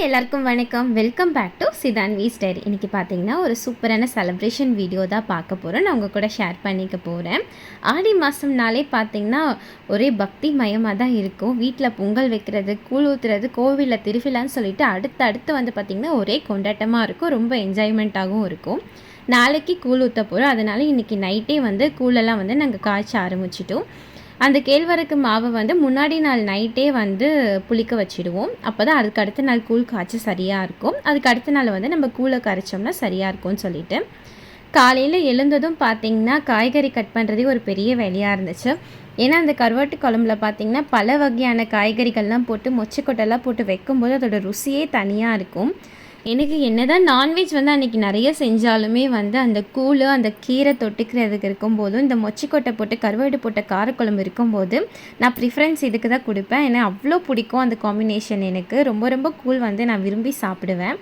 எல்லாருக்கும் வணக்கம். Welcome back to சிதான் வி ஸ்டைரி இன்றைக்கி பார்த்தீங்கன்னா ஒரு சூப்பரான செலப்ரேஷன் வீடியோ தான் பார்க்க போகிறோம் நான் உங்கள் கூட ஷேர் பண்ணிக்க போகிறேன் ஆடி மாதம்னாலே பார்த்தீங்கன்னா ஒரே பக்தி மயமாக தான் இருக்கும். வீட்டில் பொங்கல் வைக்கிறது கூழ் ஊற்றுறது கோவிலில் திருவிழான்னு சொல்லிட்டு அடுத்து அடுத்து வந்து பார்த்திங்கன்னா ஒரே கொண்டாட்டமாக இருக்கும். ரொம்ப என்ஜாய்மெண்ட்டாகவும் இருக்கும். நாளைக்கு கூழ் ஊற்ற போகிறோம் அதனால் இன்றைக்கி நைட்டே வந்து கூழெல்லாம் வந்து நாங்கள் காய்ச்ச ஆரம்பிச்சிட்டோம். அந்த கேழ்வரகு மாவை வந்து முன்னாடி நாள் நைட்டே வந்து புளிக்க வச்சிடுவோம். அப்போ தான் அதுக்கு அடுத்த நாள் கூழ் காய்ச்சி சரியாக இருக்கும். அதுக்கு அடுத்த நாள் வந்து நம்ம கூழை கரைச்சோம்னா சரியாக இருக்கும்னு சொல்லிட்டு. காலையில் எழுந்ததும் பார்த்திங்கன்னா காய்கறி கட் பண்ணுறதே ஒரு பெரிய வேலையாக இருந்துச்சு. ஏன்னா அந்த கருவாட்டு குழம்புல பார்த்திங்கன்னா பல வகையான காய்கறிகள்லாம் போட்டு மொச்சக்கொட்டெல்லாம் போட்டு வைக்கும்போது அதோட ருசியே தனியாக இருக்கும். எனக்கு என்னதான் நான்வெஜ் வந்து அன்றைக்கி நிறைய செஞ்சாலுமே வந்து அந்த கூழ் அந்த கீரை தொட்டுக்கிறதுக்கு இருக்கும்போதும் இந்த மொச்சிக்கொட்டை போட்டு கருவாடு போட்ட காரக்குழம்பு இருக்கும்போது நான் ப்ரிஃபரன்ஸ் இதுக்கு தான் கொடுப்பேன். ஏன்னா அவ்வளோ பிடிக்கும் அந்த காம்பினேஷன் எனக்கு. ரொம்ப ரொம்ப கூழ் வந்து நான் விரும்பி சாப்பிடுவேன்.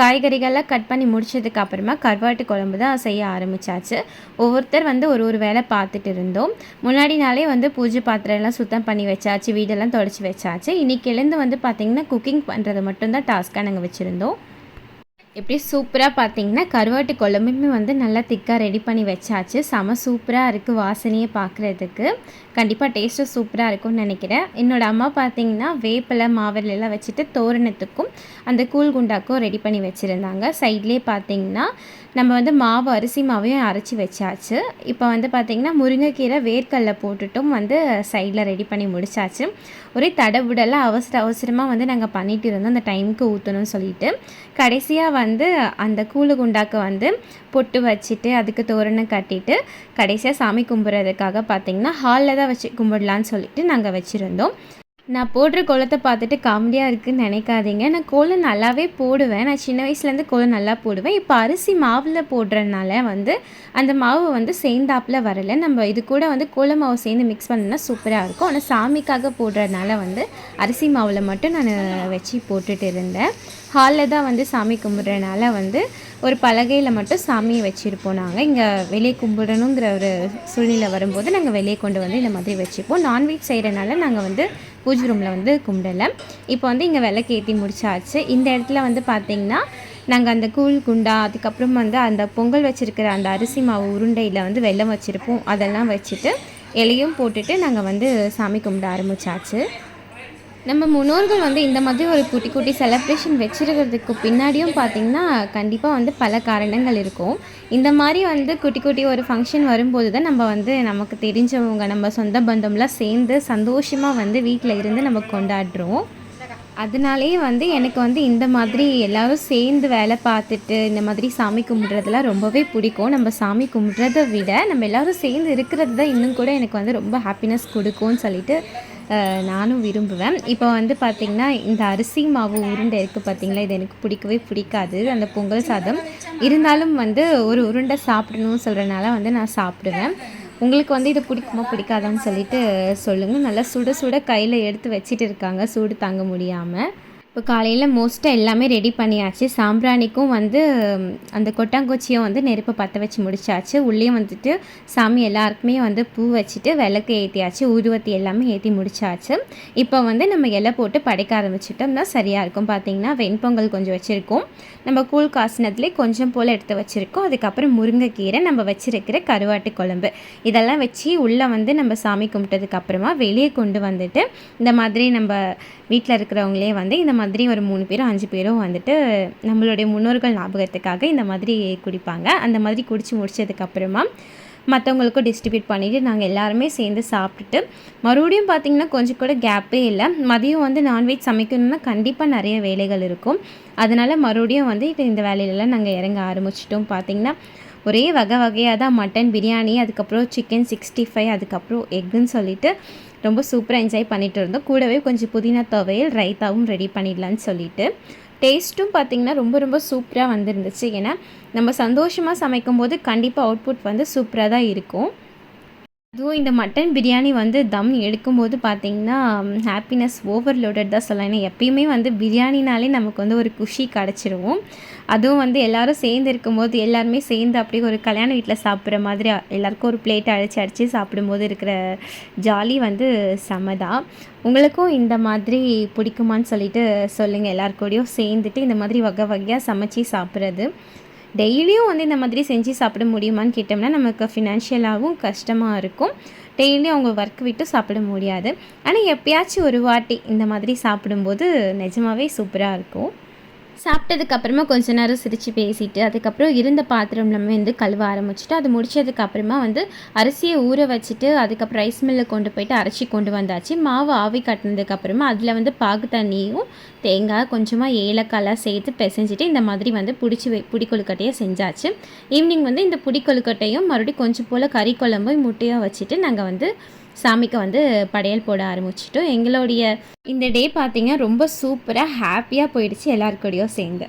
காய்கறிகள்லாம் கட் பண்ணி முடிச்சதுக்கு அப்புறமா கருவாட்டு குழம்பு தான் செய்ய ஆரம்பித்தாச்சு ஒவ்வொருத்தர் வந்து ஒரு ஒரு வேலை பார்த்துட்டு இருந்தோம். முன்னாடி நாளே வந்து பூஜை பாத்திரம் எல்லாம் சுத்தம் பண்ணி வச்சாச்சு வீடெல்லாம் தொடச்சி வச்சாச்சு. இன்றைக்கி எழுந்து வந்து பார்த்திங்கன்னா குக்கிங் பண்ணுறது மட்டும்தான் டாஸ்க்காக நாங்கள் வச்சுருந்தோம். எப்படி சூப்பராக பார்த்தீங்கன்னா கருவாட்டு குழம்புமே வந்து நல்லா திக்காக ரெடி பண்ணி வச்சாச்சு. செம சூப்பராக இருக்குது வாசனையை பார்க்குறதுக்கு. கண்டிப்பாக டேஸ்ட்டு சூப்பராக இருக்கும்னு நினைக்கிறேன். என்னோடய அம்மா பார்த்தீங்கன்னா வேப்பிலை மாவிலெல்லாம் வச்சுட்டு தோரணத்துக்கும் அந்த கூழ் குண்டாக்கும் ரெடி பண்ணி வச்சுருந்தாங்க. சைட்லேயே பார்த்தீங்கன்னா நம்ம வந்து மாவு அரிசி மாவையும் அரைச்சி வச்சாச்சு. இப்போ வந்து பார்த்திங்கன்னா முருங்கைக்கீரை வேர்க்கடல போட்டுட்டும் வந்து சைடில் ரெடி பண்ணி முடிச்சாச்சு. ஒரே தடவுடலாம் அவசர அவசரமாக வந்து நாங்கள் பண்ணிகிட்டு இருந்தோம். அந்த டைமுக்கு ஊற்றணும்னு சொல்லிட்டு. கடைசியாக வந்து அந்த கூழு குண்டாக்கு வந்து பொட்டு வச்சுட்டு அதுக்கு தோரணம் கட்டிட்டு கடைசியாக சாமி கும்பிட்றதுக்காக பார்த்திங்கன்னா ஹாலில் தான் வச்சு கும்பிடலான்னு சொல்லிட்டு நாங்கள் வச்சுருந்தோம். நான் போடுற கோலத்தை பார்த்துட்டு காமெடியாக இருக்குதுன்னு நினைக்காதீங்க. நான் கோலம் நல்லாவே போடுவேன். நான் சின்ன வயசுலேருந்து கோலம் நல்லா போடுவேன். இப்போ அரிசி மாவில் போடுறதுனால வந்து அந்த மாவு வந்து சேர்ந்தாப்பில் வரலை. நம்ம இது கூட வந்து கோல மாவு சேர்ந்து மிக்ஸ் பண்ணோம்னா சூப்பராக இருக்கும். ஆனால் சாமிக்காக போடுறதுனால வந்து அரிசி மாவில் மட்டும் நான் வச்சு போட்டுட்டு இருந்தேன். ஹாலில் தான் வந்து சாமி கும்பிட்றதுனால வந்து ஒரு பலகையில் மட்டும் சாமியை வச்சுருப்போம் நாங்கள் இங்கே வெளியே கும்பிடணுங்கிற ஒரு சூழ்நிலை வரும்போது நாங்கள் வெளியே கொண்டு வந்து இந்த மாதிரி வச்சுப்போம் நான்வெஜ் செய்கிறனால நாங்கள் வந்து பூஜை ரூமில் வந்து கும்பிடலை இப்போ வந்து இங்கே விளக்கு ஏற்றி முடிச்சாச்சு. இந்த இடத்துல வந்து பார்த்திங்கன்னா நாங்கள் அந்த கூழ் குண்டா அதுக்கப்புறம் வந்து அந்த பொங்கல் வச்சுருக்கிற அந்த அரிசி மாவு உருண்டையில் வந்து வெள்ளம் வச்சுருப்போம். அதெல்லாம் வச்சுட்டு இலையும் போட்டுட்டு நாங்கள் வந்து சாமி கும்பிட ஆரம்பித்தாச்சு நம்ம முன்னோர்கள் வந்து இந்த மாதிரி ஒரு குட்டி குட்டி செலப்ரேஷன் வச்சுருக்கிறதுக்கு பின்னாடியும் பார்த்திங்கன்னா கண்டிப்பாக வந்து பல காரணங்கள் இருக்கும். இந்த மாதிரி வந்து குட்டி குட்டி ஒரு ஃபங்க்ஷன் வரும்போது தான் நம்ம வந்து நமக்கு தெரிஞ்சவங்க நம்ம சொந்த பந்தம்லாம் சேர்ந்து சந்தோஷமாக வந்து வீட்டில் இருந்து நம்ம கொண்டாடுறோம். அதனாலே வந்து எனக்கு வந்து இந்த மாதிரி எல்லோரும் சேர்ந்து வேலை பார்த்துட்டு இந்த மாதிரி சாமி கும்பிட்றதுலாம் ரொம்பவே பிடிக்கும். நம்ம சாமி கும்பிட்றத விட நம்ம எல்லோரும் சேர்ந்து இருக்கிறது தான் இன்னும் கூட எனக்கு வந்து ரொம்ப ஹாப்பினஸ் கொடுக்கும்னு சொல்லிட்டு நானும் விரும்புவேன். இப்போ வந்து பார்த்திங்கன்னா இந்த அரிசி மாவு உருண்டை இருக்குது பார்த்திங்களா இது எனக்கு பிடிக்கவே பிடிக்காது. அந்த பொங்கல் சாதம். இருந்தாலும் வந்து ஒரு உருண்டை சாப்பிடணும்னு சொல்கிறனால வந்து நான் சாப்பிடுவேன். உங்களுக்கு வந்து இது பிடிக்குமா பிடிக்காதான்னு சொல்லிட்டு சொல்லுங்கள் நல்லா சுட சுட கையில் எடுத்து வச்சிட்டு இருக்காங்க. சூடு தாங்க முடியாமல் இப்போ காலையில் மோஸ்ட்டாக எல்லாமே ரெடி பண்ணியாச்சு. சாம்பிராணிக்கும் வந்து அந்த கொட்டாங்குச்சியும் வந்து நெருப்பை பற்ற வச்சு முடிச்சாச்சு. உள்ளேயும் வந்துட்டு சாமி எல்லாருக்குமே வந்து பூ வச்சுட்டு விளக்கு ஏற்றியாச்சு ஊதுவத்தி எல்லாமே ஏற்றி முடிச்சாச்சு. இப்போ வந்து நம்ம இலை போட்டு படைக்க ஆரம்பிச்சிட்டோம்னா சரியாக இருக்கும். பார்த்திங்கன்னா வெண்பொங்கல் கொஞ்சம் வச்சுருக்கோம். நம்ம கூழ் காசினத்துலேயே கொஞ்சம் போல் எடுத்து வச்சுருக்கோம். அதுக்கப்புறம் முருங்கைக்கீரை நம்ம வச்சுருக்கிற கருவாட்டு குழம்பு. இதெல்லாம் வச்சு உள்ளே வந்து நம்ம சாமி கும்பிட்டதுக்கப்புறமா வெளியே கொண்டு வந்துட்டு இந்த மாதிரி நம்ம வீட்டில் இருக்கிறவங்களே வந்து இந்த மாதிரி ஒரு மூணு பேரும் அஞ்சு பேரும் வந்துட்டு நம்மளுடைய முன்னோர்கள் ஞாபகத்துக்காக இந்த மாதிரி குடிப்பாங்க. அந்த மாதிரி குடித்து முடிச்சதுக்கப்புறமா மற்றவங்களுக்கும் டிஸ்ட்ரிபியூட் பண்ணிவிட்டு நாங்கள் எல்லாருமே சேர்ந்து சாப்பிட்டுட்டு மறுபடியும் பார்த்திங்கன்னா கொஞ்சம் கூட கேப்பே இல்லை. மதியம் வந்து நான்வெஜ் சமைக்கணும்னா கண்டிப்பாக நிறைய வேலைகள் இருக்கும். அதனால் மறுபடியும் வந்து இந்த வேலையிலலாம் நாங்கள் இறங்க ஆரம்பிச்சிட்டோம். பார்த்திங்கன்னா ஒரே வகை வகையாக தான் மட்டன் பிரியாணி அதுக்கப்புறம் சிக்கன் சிக்ஸ்டி ஃபைவ் அதுக்கப்புறம் எக்குன்னு சொல்லிவிட்டு ரொம்ப சூப்பராக என்ஜாய் பண்ணிகிட்டு இருந்தோம் கூடவே கொஞ்சம் புதினா துவையல் ரைத்தாவும் ரெடி பண்ணிடலான்னு சொல்லிட்டு. டேஸ்ட்டும் பார்த்திங்கன்னா ரொம்ப ரொம்ப சூப்பராக வந்துருந்துச்சு. ஏன்னா நம்ம சந்தோஷமாக சமைக்கும் போது கண்டிப்பாக அவுட்புட் வந்து சூப்பராக தான் இருக்கும். அதுவும் இந்த மட்டன் பிரியாணி வந்து தம் எடுக்கும்போது பார்த்திங்கன்னா ஹாப்பினஸ் ஓவர்லோடட் தான் சொல்லலாம். ஏன்னா எப்பயுமே வந்து பிரியாணினாலே நமக்கு வந்து ஒரு குஷி கிடச்சிருவோம். அதுவும் வந்து எல்லாரும் சேர்ந்து இருக்கும்போது எல்லாருமே சேர்ந்து அப்படியே ஒரு கல்யாண வீட்டில் சாப்பிட்ற மாதிரி எல்லாருக்கும் ஒரு பிளேட் அடித்து அடித்து சாப்பிடும்போது இருக்கிற ஜாலி வந்து செமதான். உங்களுக்கும் இந்த மாதிரி பிடிக்குமான்னு சொல்லிட்டு சொல்லுங்கள் எல்லாருக்கூடயும் சேர்ந்துட்டு இந்த மாதிரி வகை வகையாக சமைச்சி சாப்பிட்றது. டெய்லியும் வந்து இந்த மாதிரி செஞ்சு சாப்பிட முடியுமான்னு கேட்டோம்னா நமக்கு ஃபினான்ஷியலாகவும் கஷ்டமாக இருக்கும். டெய்லியும் அவங்க ஒர்க் விட்டு சாப்பிட முடியாது. ஆனால் எப்பயாச்சும் ஒரு வாட்டி இந்த மாதிரி சாப்பிடும்போது நிஜமாகவே சூப்பராக இருக்கும். சாப்பிட்டதுக்கு அப்புறமா கொஞ்ச நேரம் சிரித்து பேசிட்டு அதுக்கப்புறம் இருந்த பாத்திரம் நம்ம வந்து கழுவ ஆரம்பிச்சிட்டு அது முடிச்சதுக்கப்புறமா வந்து அரிசியை ஊற வச்சுட்டு அதுக்கப்புறம் ரைஸ் மில்லில் கொண்டு போயிட்டு அரைச்சி கொண்டு வந்தாச்சு. மாவு ஆவி கட்டினதுக்கு அப்புறமா அதில் வந்து பாகு தண்ணியும் தேங்காய் கொஞ்சமாக ஏலக்காயெல்லாம் சேர்த்து பிசைஞ்சிட்டு இந்த மாதிரி வந்து பிடிச்சி புடி கொழுக்கட்டையை செஞ்சாச்சு. ஈவினிங் வந்து இந்த புடி கொழுக்கட்டையும் மறுபடியும் கொஞ்சம் போல் கறி குழம்பும் முட்டையாக வச்சுட்டு நாங்கள் வந்து சாமிக்கு வந்து படையல் போட ஆரம்பிச்சிட்டோம். எங்களுடைய இந்த டே பார்த்திங்கன்னா ரொம்ப சூப்பராக ஹாப்பியாக போயிடுச்சு. எல்லாருக்கூடயும் சேர்ந்து.